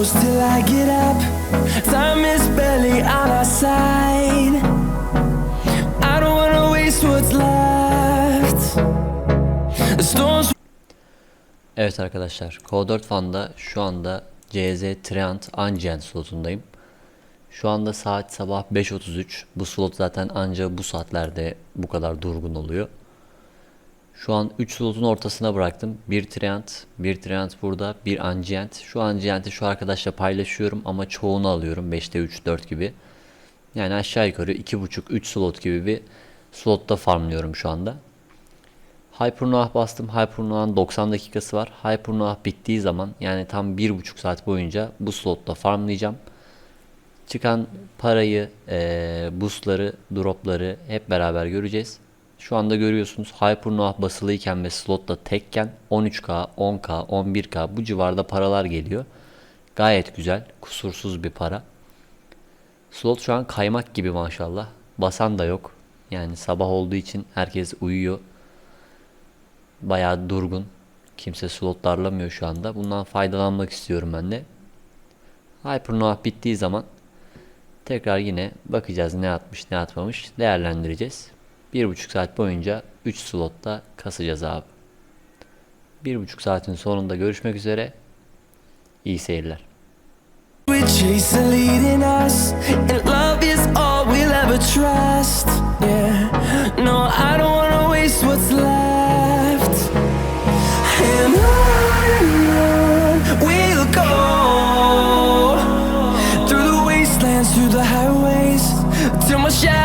close till I get up. Time is barely on our side. I don't wanna waste what's left. The storms Evet arkadaşlar, Q4 Fan'da şu anda CZ Treant Ancien slotundayım. Şu anda saat sabah 5.33. Bu slot zaten ancak bu saatlerde bu kadar durgun oluyor. Şu an 3 slotun ortasına bıraktım. Bir Treant, bir Treant burada, bir Ancient. Şu Ancient'i şu arkadaşla paylaşıyorum ama çoğunu alıyorum. 5'te 3, 4 gibi. Yani aşağı yukarı 2.5-3 slot gibi bir slotta farmlıyorum şu anda. Hypernoah bastım. Hypernoah'ın 90 dakikası var. Hypernoah bittiği zaman yani tam 1,5 saat boyunca bu slotta farmlayacağım. Çıkan parayı, eee boostları, dropları hep beraber göreceğiz. Şu anda görüyorsunuz Hypernoah basılıyken ve slotta tekken 13k, 10k, 11k bu civarda paralar geliyor. Gayet güzel, kusursuz bir para. Slot şu an kaymak gibi maşallah. Basan da yok. Yani sabah olduğu için herkes uyuyor. Bayağı durgun. Kimse slot darlamıyor şu anda. Bundan faydalanmak istiyorum ben de. Hypernoah bittiği zaman tekrar yine bakacağız ne atmış ne atmamış değerlendireceğiz. Bir buçuk saat boyunca 3 slotta kasacağız abi. Bir buçuk saatin sonunda görüşmek üzere. İyi seyirler. chase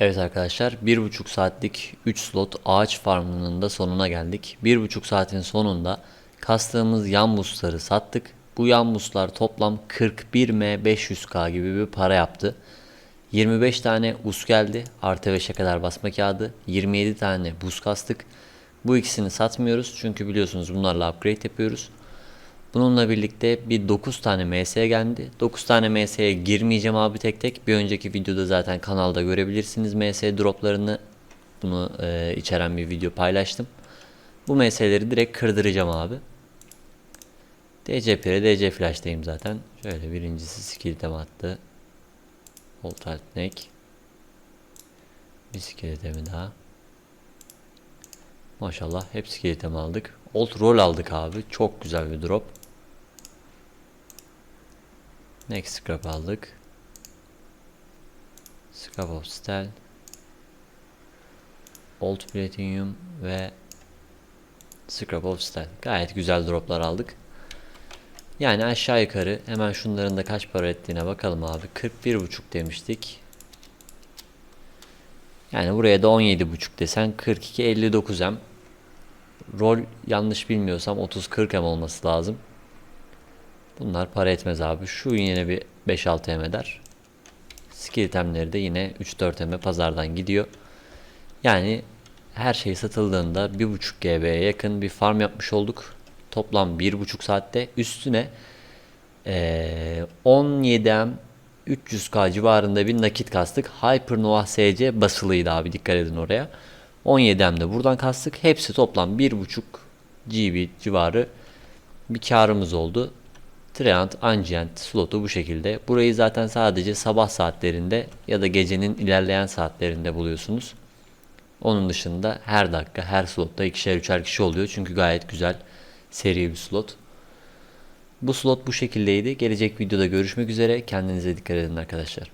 Evet arkadaşlar 1,5 saatlik 3 slot ağaç farmının da sonuna geldik. 1,5 saatin sonunda kastığımız yan busları sattık. Bu yan buslar toplam 41M 500K gibi bir para yaptı. 25 tane us geldi. Artı 5'e kadar basma kağıdı. 27 tane buz kastık. Bu ikisini satmıyoruz. Çünkü biliyorsunuz bunlarla upgrade yapıyoruz. Bununla birlikte bir 9 tane MS geldi. 9 tane MS'ye girmeyeceğim abi tek tek. Bir önceki videoda zaten kanalda görebilirsiniz MS droplarını. Bunu e, içeren bir video paylaştım. Bu MS'leri direkt kırdıracağım abi. DC Pire, DC Flash'tayım zaten. Şöyle birincisi skill item attı. Volt alt neck. Bir skill itemi daha. Maşallah hep skill aldık. Old roll aldık abi. Çok güzel bir drop. Next scrap aldık. Scrap of Steel. Old Platinum ve Scrap of Steel. Gayet güzel droplar aldık. Yani aşağı yukarı hemen şunların da kaç para ettiğine bakalım abi. 41.5 demiştik. Yani buraya da 17.5 desen 42 59 m. Rol yanlış bilmiyorsam 30 40 m olması lazım. Bunlar para etmez abi. Şu yine bir 5-6 m eder. Skill itemleri de yine 3-4 m pazardan gidiyor. Yani her şey satıldığında 1.5 GB'ye yakın bir farm yapmış olduk. Toplam 1.5 saatte üstüne eee 17M 300k civarında bir nakit kastık. Hypernova SC basılıydı abi dikkat edin oraya. 17M de buradan kastık. Hepsi toplam 1.5 GB civarı bir karımız oldu. Treant, Angient slotu bu şekilde. Burayı zaten sadece sabah saatlerinde ya da gecenin ilerleyen saatlerinde buluyorsunuz. Onun dışında her dakika her slotta ikişer üçer kişi oluyor. Çünkü gayet güzel seri bir slot. Bu slot bu şekildeydi. Gelecek videoda görüşmek üzere. Kendinize dikkat edin arkadaşlar.